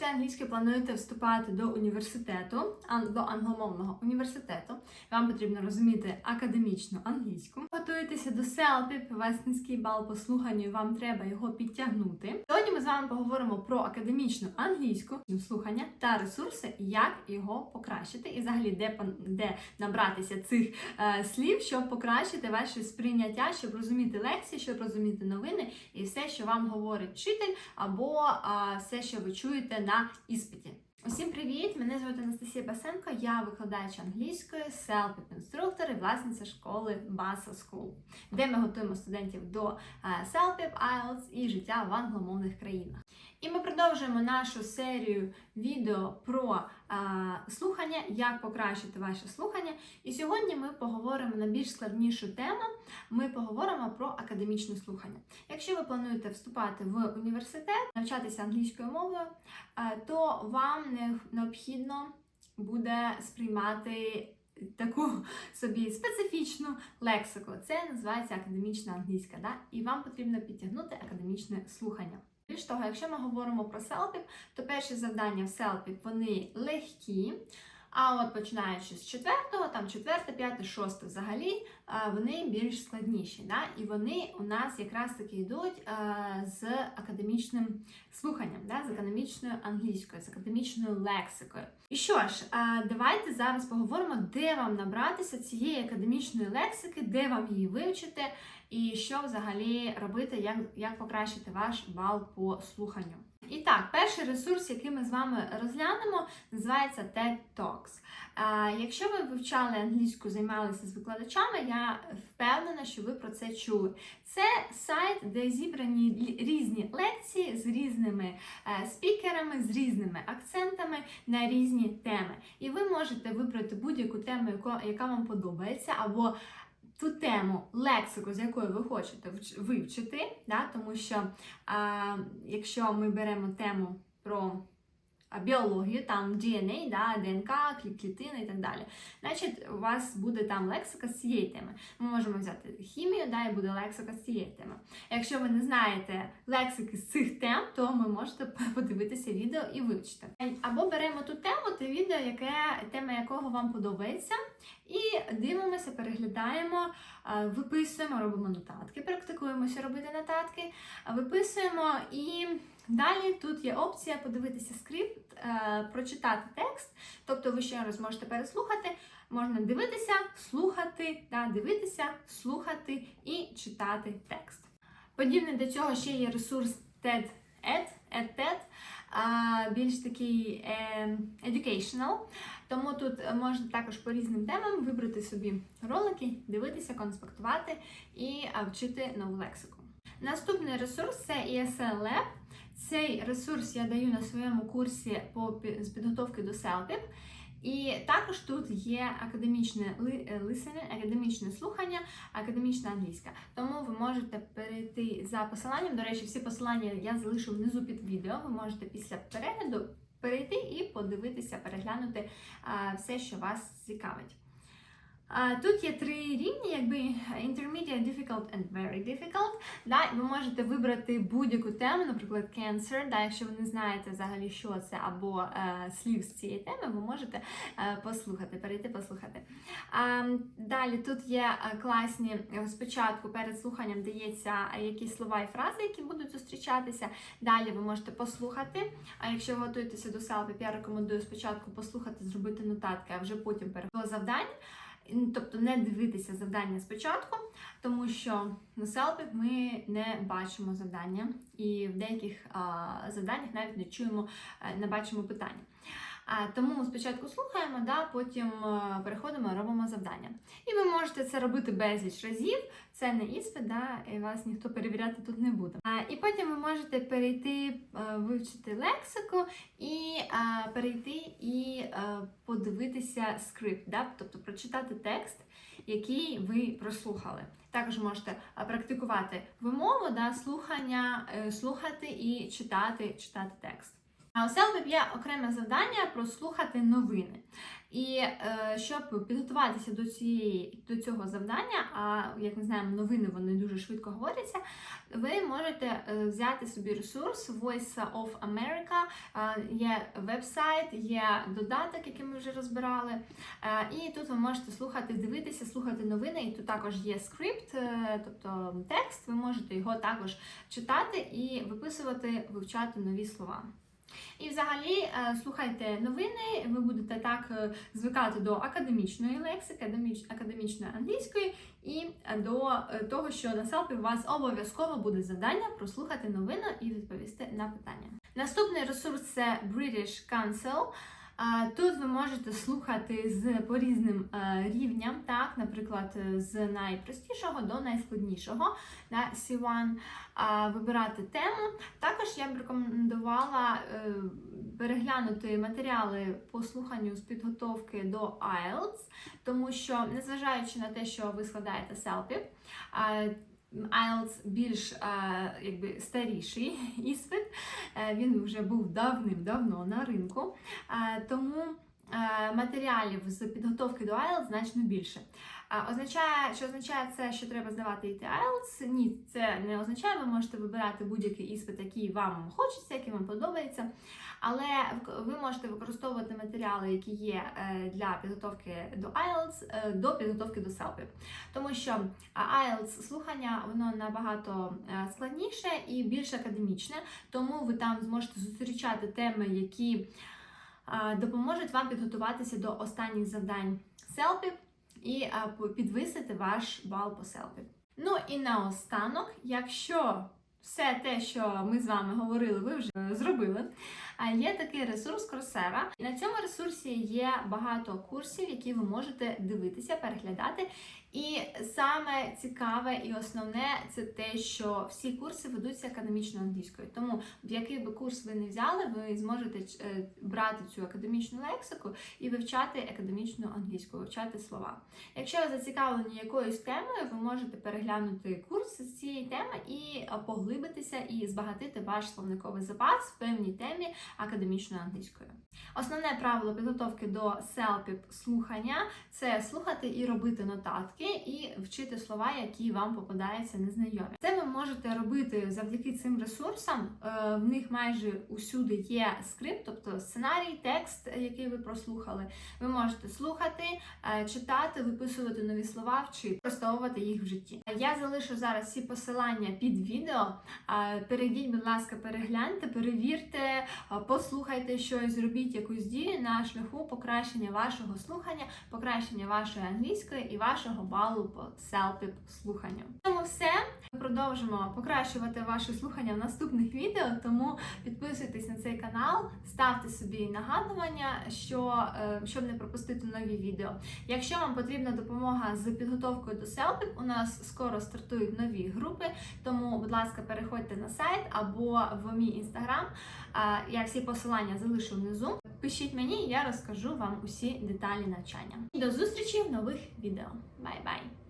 Якщо англійською плануєте вступати до університету, до англомовного університету, вам потрібно розуміти академічну англійську. Готуєтеся до селпіп, вас низький бал по слуханню, і вам треба його підтягнути. Сьогодні ми з вами поговоримо про академічну англійську слухання та ресурси, як його покращити, і взагалі де, де набратися цих е, слів, щоб покращити ваше сприйняття, щоб розуміти лекції, щоб розуміти новини і все, що вам говорить вчитель, або а, все, що ви чуєте на іспиті. Усім привіт! Мене звати Анастасія Басенко, я викладач англійської, селпіп-інструктор і власниця школи Basa School, де ми готуємо студентів до селпіп, IELTS і життя в англомовних країнах. І ми продовжуємо нашу серію відео про слухання, як покращити ваше слухання. І сьогодні ми поговоримо на більш складнішу тему. Ми поговоримо про академічне слухання. Якщо ви плануєте вступати в університет, навчатися англійською мовою, то вам необхідно буде сприймати таку собі специфічну лексику. Це називається академічна англійська, да? і вам потрібно підтягнути академічне слухання. Більш того, якщо ми говоримо про селпів, то перші завдання в селпі вони легкі. А от починаючи з четвертого, там четверте, п'яте, шосте взагалі, е, вони більш складніші. Да? І вони у нас якраз таки йдуть е, з академічним слуханням, да? з академічною англійською, з академічною лексикою. І що ж, е, давайте зараз поговоримо, де вам набратися цієї академічної лексики, де вам її вивчити, і що взагалі робити, як, як покращити ваш бал по слуханню. І так, перший ресурс, який ми з вами розглянемо, називається TED Talks. Якщо ви вивчали англійську, займалися з викладачами, я впевнена, що ви про це чули. Це сайт, де зібрані різні лекції з різними е, спікерами, з різними акцентами на різні теми. І ви можете вибрати будь-яку тему, яка вам подобається, або ту тему, лексику, з якою ви хочете вивчити, да? тому що а, якщо ми беремо тему про біологію, там DNA, да, ДНК, клітини і так далі. Значить, у вас буде там лексика з цієї теми. Ми можемо взяти хімію, да, і буде лексика з цієї теми. Якщо ви не знаєте лексики з цих тем, то ви можете подивитися відео і вивчити. Або беремо ту тему, те відео, яке тема якого вам подобається, і дивимося, переглядаємо, виписуємо, робимо нотатки, практикуємося робити нотатки, виписуємо і. Далі тут є опція подивитися скрипт, е, прочитати текст, тобто ви ще раз можете переслухати, можна дивитися, слухати, да, дивитися, слухати і читати текст. Подібне до цього ще є ресурс TED-Ed, EdTED, а, більш такий е, educational, тому тут можна також по різним темам вибрати собі ролики, дивитися, конспектувати і вчити нову лексику. Наступний ресурс це ESL Lab. Цей ресурс я даю на своєму курсі по з підготовки до селпіп. І також тут є академічне ли- е, listening, академічне слухання, академічна англійська. Тому ви можете перейти за посиланням. До речі, всі посилання я залишу внизу під відео. Ви можете після перегляду перейти і подивитися, переглянути все, що вас цікавить. Тут є три рівні, якби intermediate, difficult and very difficult. Да, ви можете вибрати будь-яку тему, наприклад, cancer. Да, якщо ви не знаєте взагалі, що це, або е, слів з цієї теми, ви можете е, послухати, перейти послухати. А, далі тут є е, класні е, спочатку перед слуханням дається е, якісь слова і фрази, які будуть зустрічатися. Далі ви можете послухати. А якщо ви готуєтеся до селфі, я рекомендую спочатку послухати, зробити нотатки, а вже потім перейти до завдань. Тобто не дивитися завдання спочатку, тому що на селфі ми не бачимо завдання, і в деяких а, завданнях навіть не чуємо, е, не бачимо питання. Тому спочатку слухаємо, да, потім е, переходимо робимо завдання. І ви можете це робити безліч разів. Це не іспит, да, і вас ніхто перевіряти тут не буде. І потім ви можете перейти е, вивчити лексику і е, перейти і подивитися скрипт, да, тобто прочитати текст, який ви прослухали. Також можете практикувати вимову, да, слухання, слухати і читати, читати текст. А у Селбіп є окреме завдання прослухати новини. І е, щоб підготуватися до цієї до цього завдання, а як ми знаємо, новини вони дуже швидко говоряться. Ви можете е, взяти собі ресурс Voice of America, е, є веб-сайт, є додаток, який ми вже розбирали. Е, і тут ви можете слухати, дивитися, слухати новини. І тут також є скрипт, е, тобто текст. Ви можете його також читати і виписувати, вивчати нові слова. І взагалі е, слухайте новини, ви будете так е, звикати до академічної лексики, академічної англійської, і до е, того, що на селфі у вас обов'язково буде завдання прослухати новину і відповісти на питання. Наступний ресурс це British Council. Тут ви можете слухати з по різним е, рівням, так, наприклад, е, з найпростішого до найскладнішого на C1, вибирати тему. Також я б рекомендувала е, переглянути матеріали по слуханню з підготовки до IELTS, тому що, незважаючи на те, що ви складаєте селфі, IELTS більш е, якби старіший іспит, Е, він вже був давним-давно на ринку, Е, тому матеріалів з підготовки до IELTS значно більше. А, Означає, чи означає це, що треба здавати IELTS? IELTS? Ні, це не означає. Ви можете вибирати будь-який іспит, який вам хочеться, який вам подобається. Але ви можете використовувати матеріали, які є е, для підготовки до IELTS, е, до підготовки до SELPIP. Тому що IELTS слухання воно набагато е, складніше і більш академічне, тому ви там зможете зустрічати теми, які е, допоможуть вам підготуватися до останніх завдань SELPIP і підвисити ваш бал по SELPIP. Ну і наостанок, якщо все те, що ми з вами говорили, ви вже е, зробили. А є такий ресурс Coursera. На цьому ресурсі є багато курсів, які ви можете дивитися, переглядати. І саме цікаве і основне це те, що всі курси ведуться академічно англійською. Тому який би курс ви не взяли, ви зможете е, брати цю академічну лексику і вивчати академічну англійську, вивчати слова. Якщо ви зацікавлені якоюсь темою, ви можете переглянути курс з цієї теми і е, поглибитися і збагатити ваш словниковий запас в певній темі академічною англійською. Основне правило підготовки до SELPIP слухання це слухати і робити нотатки, і вчити слова, які вам попадаються незнайомі. Це ви можете робити завдяки цим ресурсам. Е, В них майже усюди є скрипт, тобто сценарій, текст, який ви прослухали. Ви можете слухати, е, читати, виписувати нові слова, вчити, використовувати їх в житті. Я залишу зараз всі посилання під відео. Е, Перейдіть, будь ласка, перегляньте, перевірте, е, послухайте щось, зробіть якусь дію на шляху покращення вашого слухання, покращення вашої англійської і вашого балу по селпіп слуханню. Цьому все. Ми продовжимо покращувати ваше слухання в наступних відео, тому підписуйтесь на цей канал, ставте собі нагадування, що, е, щоб не пропустити нові відео. Якщо вам потрібна допомога з підготовкою до селпіп, у нас скоро стартують нові групи, тому, будь ласка, переходьте на сайт або в мій інстаграм. Я всі посилання залишу внизу. Пишіть мені, я розкажу вам усі деталі навчання. До зустрічі в нових відео. 拜拜。